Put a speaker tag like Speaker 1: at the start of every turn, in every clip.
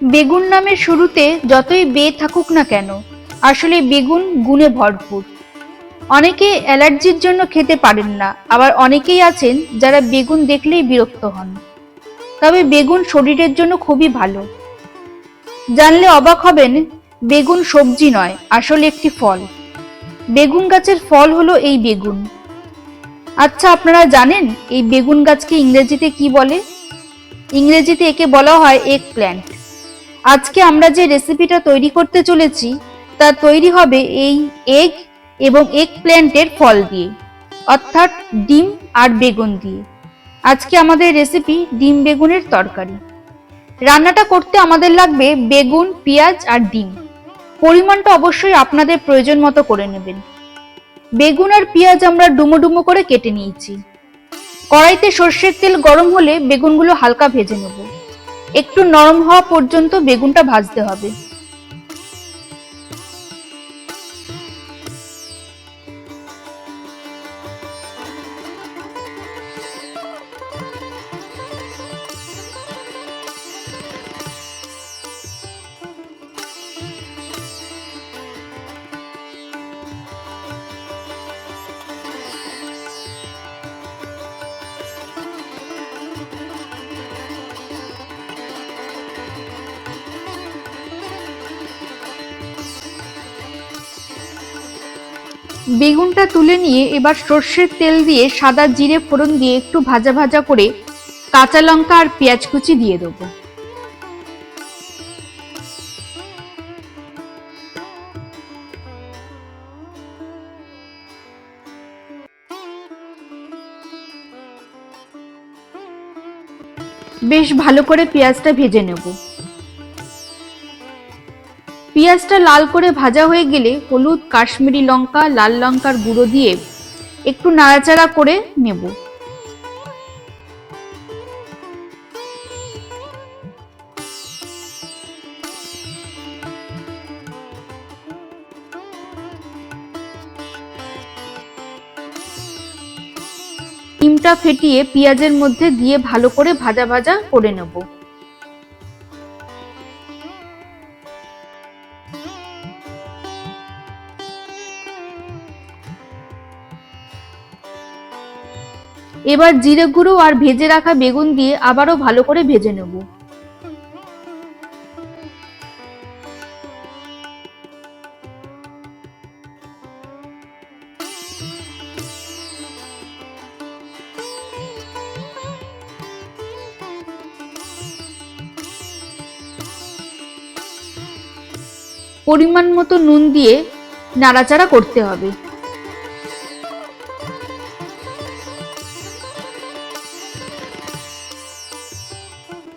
Speaker 1: বেগুন নামের শুরুতে যতই বে থাকুক না কেন, আসলে বেগুন গুণে ভরপুর। অনেকে অ্যালার্জির জন্য খেতে পারেন না, আবার অনেকেই আছেন যারা বেগুন দেখলেই বিরক্ত হন। তবে বেগুন শরীরের জন্য খুবই ভালো। জানলে অবাক হবেন, বেগুন সবজি নয়, আসলে একটি ফল। বেগুন গাছের ফল হলো এই বেগুন। আচ্ছা আপনারা জানেন এই বেগুন গাছকে ইংরেজিতে কি বলে? ইংরেজিতে একে বলা হয় এগ প্ল্যান্ট আজকে আমরা যে রেসিপিটা তৈরি করতে চলেছি, তা তৈরি হবে এই এগ এবং এগ প্ল্যান্টের ফল দিয়ে, অর্থাৎ ডিম আর বেগুন দিয়ে। আজকে আমাদের রেসিপি ডিম বেগুনের তরকারি। রান্নাটা করতে আমাদের লাগবে বেগুন, পেঁয়াজ আর ডিম। পরিমাণটা অবশ্যই আপনাদের প্রয়োজন মতো করে নেবেন। বেগুন আর পেঁয়াজ আমরা ডুমো ডুমো করে কেটে নিয়েছি। কড়াইতে সর্ষের তেল গরম হলে বেগুনগুলো হালকা ভেজে নেব। একটু নরম হওয়া পর্যন্ত বেগুনটা ভাজতে হবে। বেগুনটা তুলে নিয়ে এবার সর্ষের তেল দিয়ে সাদা জিরে ফোড়ন দিয়ে একটু ভাজা ভাজা করে কাঁচা লঙ্কা আর পেঁয়াজ কুচি দিয়ে দেবো। বেশ ভালো করে পেঁয়াজটা ভেজে নেব। পেঁয়াজটা লাল করে ভাজা হয়ে গেলে হলুদ, কাশ্মীরি লঙ্কা, লাল লঙ্কার গুঁড়ো দিয়ে একটু নাড়াচাড়া করে নেব। ডিমটা ফেটিয়ে পেঁয়াজের মধ্যে দিয়ে ভালো করে ভাজা ভাজা করে নেব। এবার জিরে গুঁড়ো আর ভেজে রাখা বেগুন দিয়ে আবারও ভালো করে ভেজে নেব। পরিমাণ মতো নুন দিয়ে নাড়াচাড়া করতে হবে।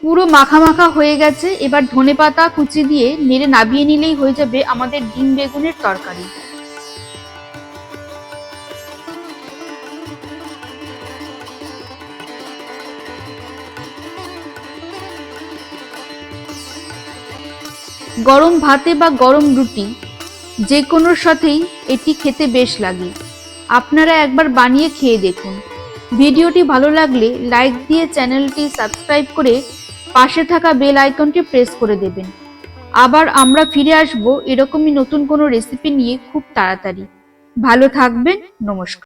Speaker 1: পুরো মাখা মাখা হয়ে গেছে। এবার ধনে পাতা কুচি দিয়ে নেড়ে নাবিয়ে নিলেই হয়ে যাবে আমাদের ডিম বেগুনের তরকারি। গরম ভাতে বা গরম রুটি, যে কোনোর সাথেই এটি খেতে বেশ লাগে। আপনারা একবার বানিয়ে খেয়ে দেখুন। ভিডিওটি ভালো লাগলে লাইক দিয়ে চ্যানেলটি সাবস্ক্রাইব করে পাশে থাকা বেল আইকনটি প্রেস করে দেবেন। আবার আমরা ফিরে আসব এরকমই নতুন কোনো রেসিপি নিয়ে খুব তাড়াতাড়ি। ভালো থাকবেন, নমস্কার।